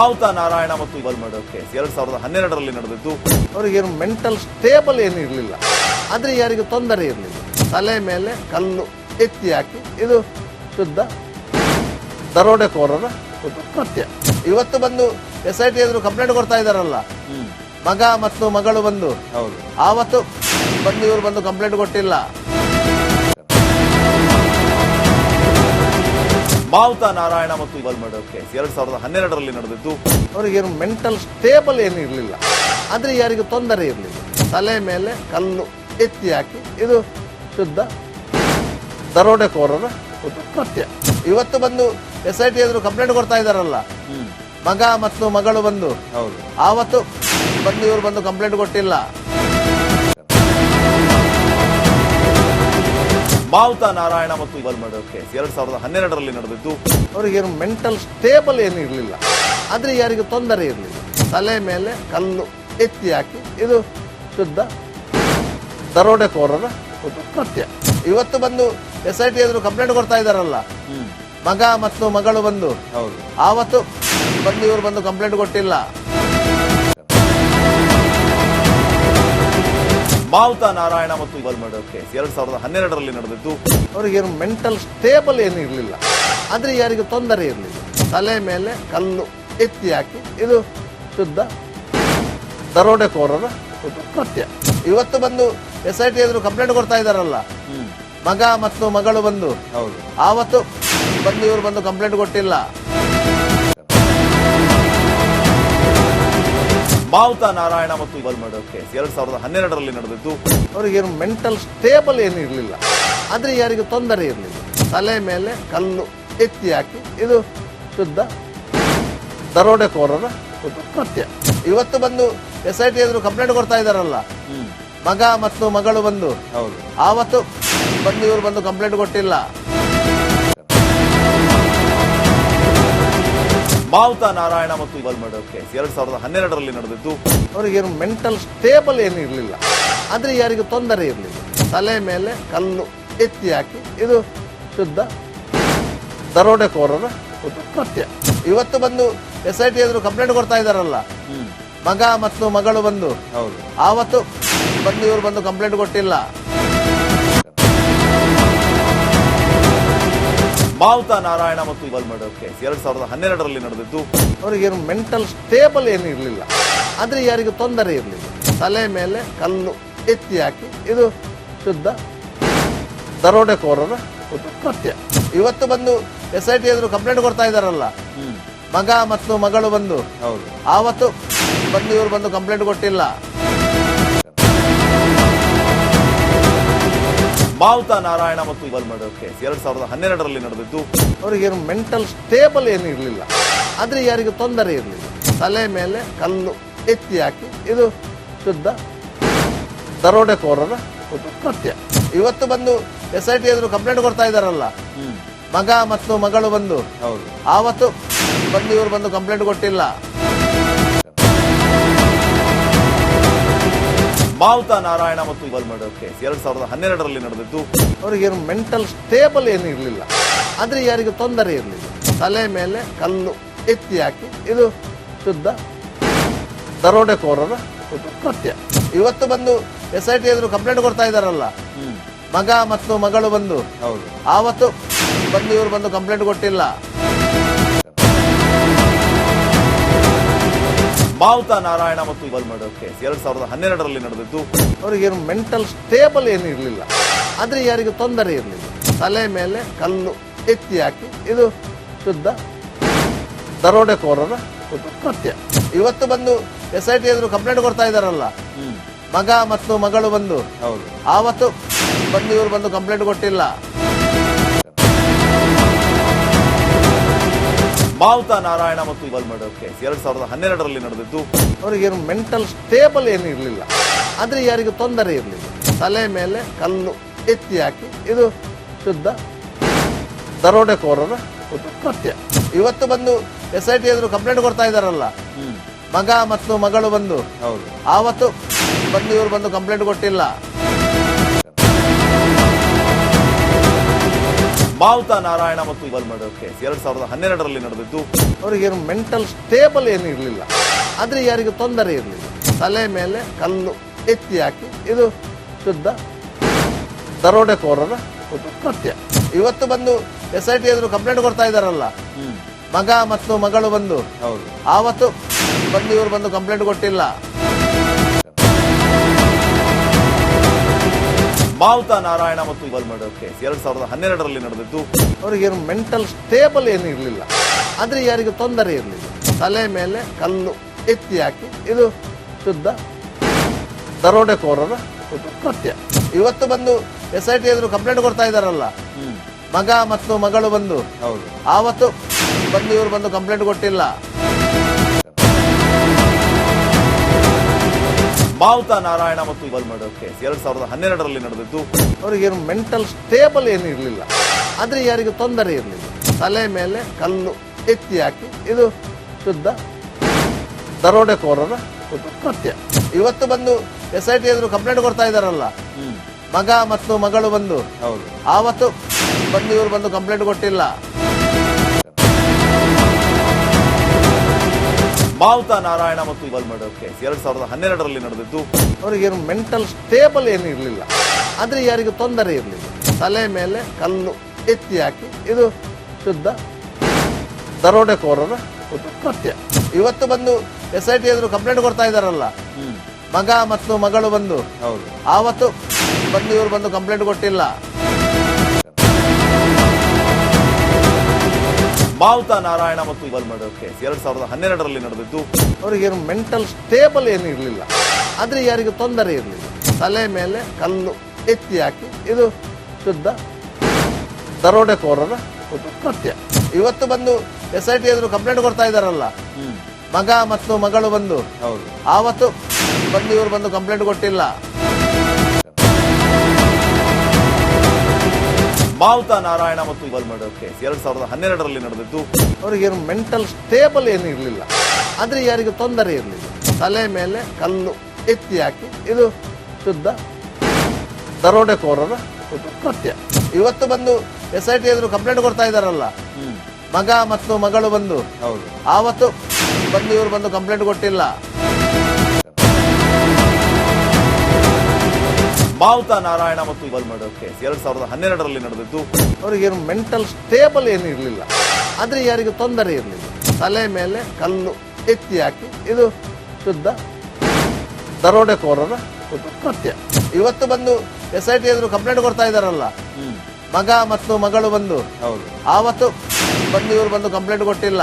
ಮಾವುತ ನಾರಾಯಣ ಮತ್ತು ಇವಲ್ murder case. ಎರಡ್ ಸಾವಿರದ ಹನ್ನೆರಡರಲ್ಲಿ ನಡೆದಿದ್ದು ಅವರಿಗೇನು ಮೆಂಟಲ್ ಸ್ಟೇಬಲ್ ಏನು ಇರಲಿಲ್ಲ. ಆದರೆ ಯಾರಿಗೂ ತೊಂದರೆ ಇರಲಿಲ್ಲ. ತಲೆ ಮೇಲೆ ಕಲ್ಲು ಎತ್ತಿ ಹಾಕಿ ಇದು ಶುದ್ಧ ದರೋಡೆಕೋರರ ಒಂದು ಕೃತ್ಯ. ಇವತ್ತು ಬಂದು ಎಸ್ ಐ ಟಿ ಎದುರು ಕಂಪ್ಲೇಂಟ್ ಕೊಡ್ತಾ ಇದ್ದಾರಲ್ಲ. ಮಗ ಮತ್ತು ಮಗಳು ಬಂದು. ಹೌದು. ಆವತ್ತು ಬಂದು ಇವರು ಬಂದು ಕಂಪ್ಲೇಂಟ್ ಕೊಟ್ಟಿಲ್ಲ. ಮಾವುತ ನಾರಾಯಣ ಮತ್ತು ಮರ್ಡರ್ ಕೇಸ್. ಎರಡ್ ಸಾವಿರದ ಹನ್ನೆರಡರಲ್ಲಿ ನಡೆದಿದ್ದು. ಅವರಿಗೇನು ಮೆಂಟಲ್ ಸ್ಟೇಬಲ್ ಏನು ಇರಲಿಲ್ಲ. ಆದರೆ ಯಾರಿಗೂ ತೊಂದರೆ ಇರಲಿಲ್ಲ. ತಲೆ ಮೇಲೆ ಕಲ್ಲು ಎತ್ತಿ ಹಾಕಿ ಇದು ಶುದ್ಧ ದರೋಡೆಕೋರರ ಒಂದು ಕೃತ್ಯ. ಇವತ್ತು ಬಂದು ಎಸ್ ಐ ಟಿ ಎದುರು ಕಂಪ್ಲೇಂಟ್ ಕೊಡ್ತಾ ಇದ್ದಾರಲ್ಲ ಮಗ ಮತ್ತು ಮಗಳು ಬಂದು. ಹೌದು. ಆವತ್ತು ಬಂದು ಇವರು ಬಂದು ಕಂಪ್ಲೇಂಟ್ ಕೊಟ್ಟಿಲ್ಲ. ಮಾವುತ ನಾರಾಯಣ ಮತ್ತು ಇವಲ್ ಮರ್ಡರ್ ಕೇಸ್. ಎರಡ್ ಸಾವಿರದ ಹನ್ನೆರಡರಲ್ಲಿ ನಡೆದಿದ್ದು ಅವರಿಗೇನು ಮೆಂಟಲ್ ಸ್ಟೇಬಲ್ ಏನು ಇರಲಿಲ್ಲ. ಆದರೆ ಯಾರಿಗೂ ತೊಂದರೆ ಇರಲಿಲ್ಲ. ತಲೆ ಮೇಲೆ ಕಲ್ಲು ಎತ್ತಿ ಹಾಕಿ ಇದು ಶುದ್ಧ ದರೋಡೆಕೋರರ ಒಂದು ಕೃತ್ಯ. ಇವತ್ತು ಬಂದು ಎಸ್ ಐ ಟಿ ಎದುರು ಕಂಪ್ಲೇಂಟ್ ಕೊಡ್ತಾ ಇದ್ದಾರಲ್ಲ. ಮಗ ಮತ್ತು ಮಗಳು ಬಂದು. ಹೌದು. ಆವತ್ತು ಬಂದು ಇವರು ಬಂದು ಕಂಪ್ಲೇಂಟ್ ಕೊಟ್ಟಿಲ್ಲ. ಮಾವುತ ನಾರಾಯಣ ಮತ್ತು ಇವಲ್ ಮರ್ಡರ್ ಕೇಸ್ ಎರಡ್ ಸಾವಿರದ ಹನ್ನೆರಡರಲ್ಲಿ ನಡೆದಿದ್ದು ಅವರಿಗೆ ಮೆಂಟಲ್ ಸ್ಟೇಬಲ್ ಏನು ಇರಲಿಲ್ಲ. ಆದ್ರೆ ಯಾರಿಗೂ ತೊಂದರೆ ಇರಲಿಲ್ಲ. ತಲೆ ಮೇಲೆ ಕಲ್ಲು ಎತ್ತಿ ಹಾಕಿ ಇದು ಶುದ್ಧ ದರೋಡೆಕೋರರ ಒಂದು ಕೃತ್ಯ. ಇವತ್ತು ಬಂದು ಎಸ್ ಐ ಟಿ ಎದುರು ಕಂಪ್ಲೇಂಟ್ ಕೊಡ್ತಾ ಇದ್ದಾರಲ್ಲ. ಮಗ ಮತ್ತು ಮಗಳು ಬಂದು. ಹೌದು. ಆವತ್ತು ಬಂದು ಇವರು ಬಂದು ಕಂಪ್ಲೇಂಟ್ ಕೊಟ್ಟಿಲ್ಲ. ಮಾವುತ ನಾರಾಯಣ ಮತ್ತು ಇವಲ್ ಮರ್ಡರ್ ಕೇಸ್. ಎರಡ್ ಸಾವಿರದ ಹನ್ನೆರಡರಲ್ಲಿ ನಡೆದಿದ್ದು ಏನು ಮೆಂಟಲ್ ಸ್ಟೇಬಲ್ ಏನು ಇರಲಿಲ್ಲ. ಆದರೆ ಯಾರಿಗೂ ತೊಂದರೆ ಇರಲಿಲ್ಲ. ತಲೆ ಮೇಲೆ ಕಲ್ಲು ಎತ್ತಿ ಹಾಕಿ ಇದು ಶುದ್ಧ ದರೋಡೆಕೋರರ ಒಂದು ಕೃತ್ಯ. ಇವತ್ತು ಬಂದು ಎಸ್ ಐ ಟಿ ಎದುರು ಕಂಪ್ಲೇಂಟ್ ಕೊಡ್ತಾ ಇದ್ದಾರಲ್ಲ. ಮಗ ಮತ್ತು ಮಗಳು ಬಂದು. ಹೌದು. ಆವತ್ತು ಬಂದು ಇವರು ಬಂದು ಕಂಪ್ಲೇಂಟ್ ಕೊಟ್ಟಿಲ್ಲ. ಮಾವುತ ನಾರಾಯಣ ಮತ್ತು ಮರ್ಡರ್ ಕೇಸ್. ಎರಡ್ ಸಾವಿರದ ಹನ್ನೆರಡರಲ್ಲಿ ನಡೆದಿದ್ದು. ಅವರಿಗೇನು ಮೆಂಟಲ್ ಸ್ಟೇಬಲ್ ಏನು ಇರಲಿಲ್ಲ. ಆದರೆ ಯಾರಿಗೂ ತೊಂದರೆ ಇರಲಿಲ್ಲ. ತಲೆ ಮೇಲೆ ಕಲ್ಲು ಎತ್ತಿ ಹಾಕಿ ಇದು ಶುದ್ಧ ದರೋಡೆಕೋರರ ಒಂದು ಕೃತ್ಯ. ಇವತ್ತು ಬಂದು ಎಸ್ ಐ ಟಿ ಎದುರು ಕಂಪ್ಲೇಂಟ್ ಕೊಡ್ತಾ ಇದ್ದಾರಲ್ಲ ಮಗ ಮತ್ತು ಮಗಳು ಬಂದು. ಹೌದು. ಆವತ್ತು ಬಂದು ಇವರು ಬಂದು ಕಂಪ್ಲೇಂಟ್ ಕೊಟ್ಟಿಲ್ಲ. ಮಾವುತ ನಾರಾಯಣ ಮತ್ತು ಇವಲ್ ಮರ್ಡರ್ ಕೇಸ್ ಎರಡ್ ಸಾವಿರದ ಹನ್ನೆರಡರಲ್ಲಿ ನಡೆದಿದ್ದು. ಅವರಿಗೇನು ಮೆಂಟಲ್ ಸ್ಟೇಬಲ್ ಏನು ಇರಲಿಲ್ಲ. ಆದರೆ ಯಾರಿಗೂ ತೊಂದರೆ ಇರಲಿಲ್ಲ. ತಲೆ ಮೇಲೆ ಕಲ್ಲು ಎತ್ತಿ ಹಾಕಿ ಇದು ಶುದ್ಧ ದರೋಡೆಕೋರರ ಒಂದು ಕೃತ್ಯ. ಇವತ್ತು ಬಂದು ಎಸ್ ಐ ಟಿ ಎದುರು ಕಂಪ್ಲೇಂಟ್ ಕೊಡ್ತಾ ಇದ್ದಾರಲ್ಲ. ಮಗ ಮತ್ತು ಮಗಳು ಬಂದು. ಹೌದು. ಆವತ್ತು ಬಂದು ಇವರು ಬಂದು ಕಂಪ್ಲೇಂಟ್ ಕೊಟ್ಟಿಲ್ಲ. ಮಾವುತ ನಾರಾಯಣ ಮತ್ತು ಇವಲ್ ಮರ್ಡರ್ ಕೇಸ್ ಎರಡ್ ಸಾವಿರದ ಹನ್ನೆರಡರಲ್ಲಿ ನಡೆದಿದ್ದು. ಅವರಿಗೇನು ಮೆಂಟಲ್ ಸ್ಟೇಬಲ್ ಏನು ಇರಲಿಲ್ಲ. ಆದರೆ ಯಾರಿಗೂ ತೊಂದರೆ ಇರಲಿಲ್ಲ. ತಲೆ ಮೇಲೆ ಕಲ್ಲು ಎತ್ತಿ ಹಾಕಿ ಇದು ಶುದ್ಧ ದರೋಡೆಕೋರರ ಒಂದು ಕೃತ್ಯ. ಇವತ್ತು ಬಂದು ಎಸ್ ಐ ಟಿ ಎದುರು ಕಂಪ್ಲೇಂಟ್ ಕೊಡ್ತಾ ಇದ್ದಾರಲ್ಲ. ಮಗ ಮತ್ತು ಮಗಳು ಬಂದು. ಹೌದು. ಆವತ್ತು ಬಂದು ಇವರು ಬಂದು ಕಂಪ್ಲೇಂಟ್ ಕೊಟ್ಟಿಲ್ಲ. ಮಾವುತ ನಾರಾಯಣ ಮತ್ತು ಇವಲ್ ಮರ್ಡರ್ ಕೇಸ್ ಎರಡ್ ಸಾವಿರದ ಹನ್ನೆರಡರಲ್ಲಿ ನಡೆದಿದ್ದು ಅವರಿಗೇನು ಮೆಂಟಲ್ ಸ್ಟೇಬಲ್ ಏನು ಇರಲಿಲ್ಲ. ಆದರೆ ಯಾರಿಗೂ ತೊಂದರೆ ಇರಲಿಲ್ಲ. ತಲೆ ಮೇಲೆ ಕಲ್ಲು ಎತ್ತಿ ಹಾಕಿ ಇದು ಶುದ್ಧ ದರೋಡೆಕೋರರ ಒಂದು ಕೃತ್ಯ. ಇವತ್ತು ಬಂದು ಎಸ್ ಐ ಟಿ ಎದುರು ಕಂಪ್ಲೇಂಟ್ ಕೊಡ್ತಾ ಇದ್ದಾರಲ್ಲ. ಮಗ ಮತ್ತು ಮಗಳು ಬಂದು. ಹೌದು. ಆವತ್ತು ಬಂದು ಇವರು ಬಂದು ಕಂಪ್ಲೇಂಟ್ ಕೊಟ್ಟಿಲ್ಲ. ಮಾವುತ ನಾರಾಯಣ ಮತ್ತು ಇವಲ್ ಮರ್ಡರ್ ಕೇಸ್. ಎರಡ್ ಸಾವಿರದ ಹನ್ನೆರಡರಲ್ಲಿ ನಡೆದಿದ್ದು ಅವರಿಗೇನು ಮೆಂಟಲ್ ಸ್ಟೇಬಲ್ ಏನು ಇರಲಿಲ್ಲ. ಆದರೆ ಯಾರಿಗೂ ತೊಂದರೆ ಇರಲಿಲ್ಲ. ತಲೆ ಮೇಲೆ ಕಲ್ಲು ಎತ್ತಿ ಹಾಕಿ ಇದು ಶುದ್ಧ ದರೋಡೆಕೋರರ ಒಂದು ಕೃತ್ಯ. ಇವತ್ತು ಬಂದು ಎಸ್ ಐ ಟಿ ಎದುರು ಕಂಪ್ಲೇಂಟ್ ಕೊಡ್ತಾ ಇದ್ದಾರಲ್ಲ ಮಗ ಮತ್ತು ಮಗಳು ಬಂದು. ಹೌದು. ಆವತ್ತು ಬಂದು ಇವರು ಬಂದು ಕಂಪ್ಲೇಂಟ್ ಕೊಟ್ಟಿಲ್ಲ. ಮಾವುತ ನಾರಾಯಣ ಮತ್ತು ಇವಲ್ ಮರ್ಡರ್ ಕೇಸ್ ಎರಡ್ ಸಾವಿರದ ಹನ್ನೆರಡರಲ್ಲಿ ನಡೆದಿದ್ದು. ಅವರಿಗೇನು ಮೆಂಟಲ್ ಸ್ಟೇಬಲ್ ಏನು ಇರಲಿಲ್ಲ. ಆದರೆ ಯಾರಿಗೂ ತೊಂದರೆ ಇರಲಿಲ್ಲ. ತಲೆ ಮೇಲೆ ಕಲ್ಲು ಎತ್ತಿ ಹಾಕಿ ಇದು ಶುದ್ಧ ದರೋಡೆಕೋರರ ಒಂದು ಕೃತ್ಯ. ಇವತ್ತು ಬಂದು ಎಸ್ ಐ ಟಿ ಎದುರು ಕಂಪ್ಲೇಂಟ್ ಕೊಡ್ತಾ ಇದ್ದಾರಲ್ಲ. ಮಗ ಮತ್ತು ಮಗಳು ಬಂದು. ಹೌದು. ಆವತ್ತು ಬಂದು ಇವರು ಬಂದು ಕಂಪ್ಲೇಂಟ್ ಕೊಟ್ಟಿಲ್ಲ. ಮಾವುತ ನಾರಾಯಣ ಮತ್ತು ಇಬಲ್ ಮರ್ಡರ್ ಕೇಸ್ ಎರಡ್ ಸಾವಿರದ ಹನ್ನೆರಡರಲ್ಲಿ ನಡೆದಿದ್ದು. ಅವರಿಗೇನು ಮೆಂಟಲ್ ಸ್ಟೇಬಲ್ ಏನು ಇರಲಿಲ್ಲ. ಆದರೆ ಯಾರಿಗೂ ತೊಂದರೆ ಇರಲಿಲ್ಲ. ತಲೆ ಮೇಲೆ ಕಲ್ಲು ಎತ್ತಿ ಹಾಕಿ ಇದು ಶುದ್ಧ ದರೋಡೆಕೋರರ ಒಂದು ಕೃತ್ಯ. ಇವತ್ತು ಬಂದು ಎಸ್ ಐ ಟಿ ಎದುರು ಕಂಪ್ಲೇಂಟ್ ಕೊಡ್ತಾ ಇದ್ದಾರಲ್ಲ. ಮಗ ಮತ್ತು ಮಗಳು ಬಂದು. ಹೌದು. ಆವತ್ತು ಬಂದು ಇವರು ಬಂದು ಕಂಪ್ಲೇಂಟ್ ಕೊಟ್ಟಿಲ್ಲ. ಮಾವುತ ನಾರಾಯಣ ಮತ್ತು ಇಬಲ್ ಮರ್ಡರ್ ಕೇಸ್ ಎರಡ್ ಸಾವಿರದ ಹನ್ನೆರಡರಲ್ಲಿ ನಡೆದಿದ್ದು ಅವರಿಗೇನು ಮೆಂಟಲ್ ಸ್ಟೇಬಲ್ ಏನು ಇರಲಿಲ್ಲ. ಆದರೆ ಯಾರಿಗೂ ತೊಂದರೆ ಇರಲಿಲ್ಲ. ತಲೆ ಮೇಲೆ ಕಲ್ಲು ಎತ್ತಿ ಹಾಕಿ ಇದು ಶುದ್ಧ ದರೋಡೆಕೋರರ ಒಂದು ಕೃತ್ಯ. ಇವತ್ತು ಬಂದು ಎಸ್ ಐ ಟಿ ಎದುರು ಕಂಪ್ಲೇಂಟ್ ಕೊಡ್ತಾ ಇದ್ದಾರಲ್ಲ. ಮಗ ಮತ್ತು ಮಗಳು ಬಂದು. ಹೌದು. ಆವತ್ತು ಬಂದು ಇವರು ಬಂದು ಕಂಪ್ಲೇಂಟ್ ಕೊಟ್ಟಿಲ್ಲ. ಮಾವುತ ನಾರಾಯಣ ಮತ್ತು ಇಬಲ್ ಮರ್ಡರ್ ಕೇಸ್. ಎರಡ್ ಸಾವಿರದ ಹನ್ನೆರಡರಲ್ಲಿ ನಡೆದಿದ್ದು ಅವರಿಗೇನು ಮೆಂಟಲ್ ಸ್ಟೇಬಲ್ ಏನು ಇರಲಿಲ್ಲ. ಆದರೆ ಯಾರಿಗೂ ತೊಂದರೆ ಇರಲಿಲ್ಲ. ತಲೆ ಮೇಲೆ ಕಲ್ಲು ಎತ್ತಿ ಹಾಕಿ ಇದು ಶುದ್ಧ ದರೋಡೆಕೋರರ ಒಂದು ಕೃತ್ಯ. ಇವತ್ತು ಬಂದು ಎಸ್ ಐ ಟಿ ಎದುರು ಕಂಪ್ಲೇಂಟ್ ಕೊಡ್ತಾ ಇದ್ದಾರಲ್ಲ ಮಗ ಮತ್ತು ಮಗಳು ಬಂದು. ಹೌದು. ಆವತ್ತು ಬಂದು ಇವರು ಬಂದು ಕಂಪ್ಲೇಂಟ್ ಕೊಟ್ಟಿಲ್ಲ. ಮಾವುತ ನಾರಾಯಣ ಮತ್ತು ಇಬಲ್ ಮರ್ಡರ್ ಕೇಸ್ ಎರಡ್ ಸಾವಿರದ ಹನ್ನೆರಡರಲ್ಲಿ ನಡೆದಿದ್ದು. ಅವರಿಗೇನು ಮೆಂಟಲ್ ಸ್ಟೇಬಲ್ ಏನು ಇರಲಿಲ್ಲ. ಆದರೆ ಯಾರಿಗೂ ತೊಂದರೆ ಇರಲಿಲ್ಲ. ತಲೆ ಮೇಲೆ ಕಲ್ಲು ಎತ್ತಿ ಹಾಕಿ ಇದು ಶುದ್ಧ ದರೋಡೆಕೋರರ ಒಂದು ಕೃತ್ಯ. ಇವತ್ತು ಬಂದು ಎಸ್ ಐ ಟಿ ಎದುರು ಕಂಪ್ಲೇಂಟ್ ಕೊಡ್ತಾ ಇದ್ದಾರಲ್ಲ. ಮಗ ಮತ್ತು ಮಗಳು ಬಂದು. ಹೌದು. ಆವತ್ತು ಬಂದು ಇವರು ಬಂದು ಕಂಪ್ಲೇಂಟ್ ಕೊಟ್ಟಿಲ್ಲ. ಮಾವುತ ನಾರಾಯಣ ಮತ್ತು ಇಬಲ್ ಮರ್ಡರ್ ಕೇಸ್ ಎರಡ್ ಸಾವಿರದ ಹನ್ನೆರಡರಲ್ಲಿ ನಡೆದಿದ್ದು. ಅವರಿಗೇನು ಮೆಂಟಲ್ ಸ್ಟೇಬಲ್ ಏನು ಇರಲಿಲ್ಲ. ಆದರೆ ಯಾರಿಗೂ ತೊಂದರೆ ಇರಲಿಲ್ಲ. ತಲೆ ಮೇಲೆ ಕಲ್ಲು ಎತ್ತಿ ಹಾಕಿ ಇದು ಶುದ್ಧ ದರೋಡೆಕೋರರ ಒಂದು ಕೃತ್ಯ. ಇವತ್ತು ಬಂದು ಎಸ್ ಐ ಟಿ ಎದುರು ಕಂಪ್ಲೇಂಟ್ ಕೊಡ್ತಾ ಇದ್ದಾರಲ್ಲ. ಮಗ ಮತ್ತು ಮಗಳು ಬಂದು. ಹೌದು. ಆವತ್ತು ಬಂದು ಇವರು ಬಂದು ಕಂಪ್ಲೇಂಟ್ ಕೊಟ್ಟಿಲ್ಲ. ಮಾವುತ ನಾರಾಯಣ ಮತ್ತು ಇಬಲ್ ಮರ್ಡರ್ ಕೇಸ್ ಎರಡ್ ಸಾವಿರದ ಹನ್ನೆರಡರಲ್ಲಿ ನಡೆದಿದ್ದು ಅವರಿಗೇನು ಮೆಂಟಲ್ ಸ್ಟೇಬಲ್ ಏನು ಇರಲಿಲ್ಲ. ಆದರೆ ಯಾರಿಗೂ ತೊಂದರೆ ಇರಲಿಲ್ಲ. ತಲೆ ಮೇಲೆ ಕಲ್ಲು ಎತ್ತಿ ಹಾಕಿ ಇದು ಶುದ್ಧ ದರೋಡೆಕೋರರ ಒಂದು ಕೃತ್ಯ. ಇವತ್ತು ಬಂದು ಎಸ್ ಐ ಟಿ ಎದುರು ಕಂಪ್ಲೇಂಟ್ ಕೊಡ್ತಾ ಇದ್ದಾರಲ್ಲ. ಮಗ ಮತ್ತು ಮಗಳು ಬಂದು. ಹೌದು. ಆವತ್ತು ಬಂದು ಇವರು ಬಂದು ಕಂಪ್ಲೇಂಟ್ ಕೊಟ್ಟಿಲ್ಲ. ಮಾವುತ ನಾರಾಯಣ ಮತ್ತು ಇಬಲ್ ಮರ್ಡರ್ ಕೇಸ್. ಎರಡ್ ಸಾವಿರದ ಹನ್ನೆರಡರಲ್ಲಿ ನಡೆದಿದ್ದು ಅವರಿಗೇನು ಮೆಂಟಲ್ ಸ್ಟೇಬಲ್ ಏನು ಇರಲಿಲ್ಲ. ಆದರೆ ಯಾರಿಗೂ ತೊಂದರೆ ಇರಲಿಲ್ಲ. ತಲೆ ಮೇಲೆ ಕಲ್ಲು ಎತ್ತಿ ಹಾಕಿ ಇದು ಶುದ್ಧ ದರೋಡೆಕೋರರ ಒಂದು ಕೃತ್ಯ. ಇವತ್ತು ಬಂದು ಎಸ್ ಐ ಟಿ ಎದುರು ಕಂಪ್ಲೇಂಟ್ ಕೊಡ್ತಾ ಇದ್ದಾರಲ್ಲ ಮಗ ಮತ್ತು ಮಗಳು ಬಂದು. ಹೌದು. ಆವತ್ತು ಬಂದು ಇವರು ಬಂದು ಕಂಪ್ಲೇಂಟ್ ಕೊಟ್ಟಿಲ್ಲ.